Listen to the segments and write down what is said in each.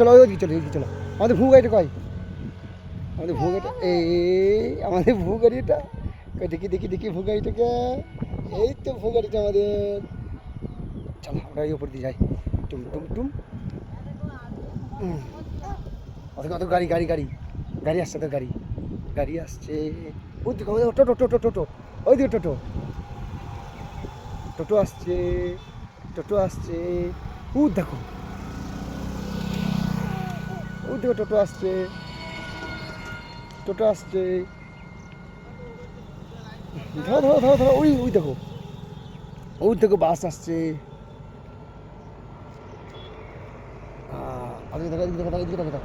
চলো ওইদিকে চলো ওইদিকে চলো। আমাদের ভু গাড়িটা কয়? আমাদের ভু গাড়িটা এই আমাদের ভু গাড়িটা। কই, দেখি দেখি দেখি ভু গাড়িটাকে। এই তো ভু গাড়িটা আমাদের। চলো, আমরা এই উপর দিয়ে যাই। টুম টুম টুম। অত অত গাড়ি গাড়ি গাড়ি। গাড়ি আসছে তো গাড়ি। গাড়ি আসছে। ওই ওই টোটো টোটো টোটো ওই দিকে টোটো। টোটো আসছে টোটো আসছে। ও দেখো। ও দেখো টোটো আসছে। টোটো আসছে। ধরো ধরো ধরো ধরো ওই ওই দেখো। ওই দেখো বাস আসছে। আহ, দেখো এদিকে দেখো।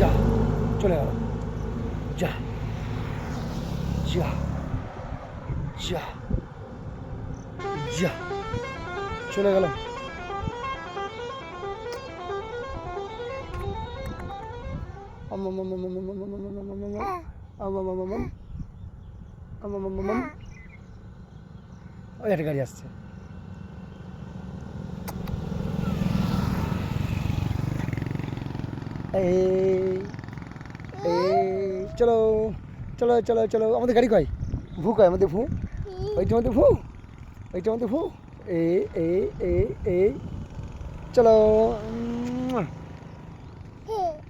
যা চলে গেল। যা যা যা যা চলে গেল ওই একটা গাড়ি আসছে চলো চলো চলো চলো আমাদের গাড়ি কয় ভু কয় আমাদের ভু ওইটা আমাদের ভু ওইটা আমাদের ভু এ এই এই চলো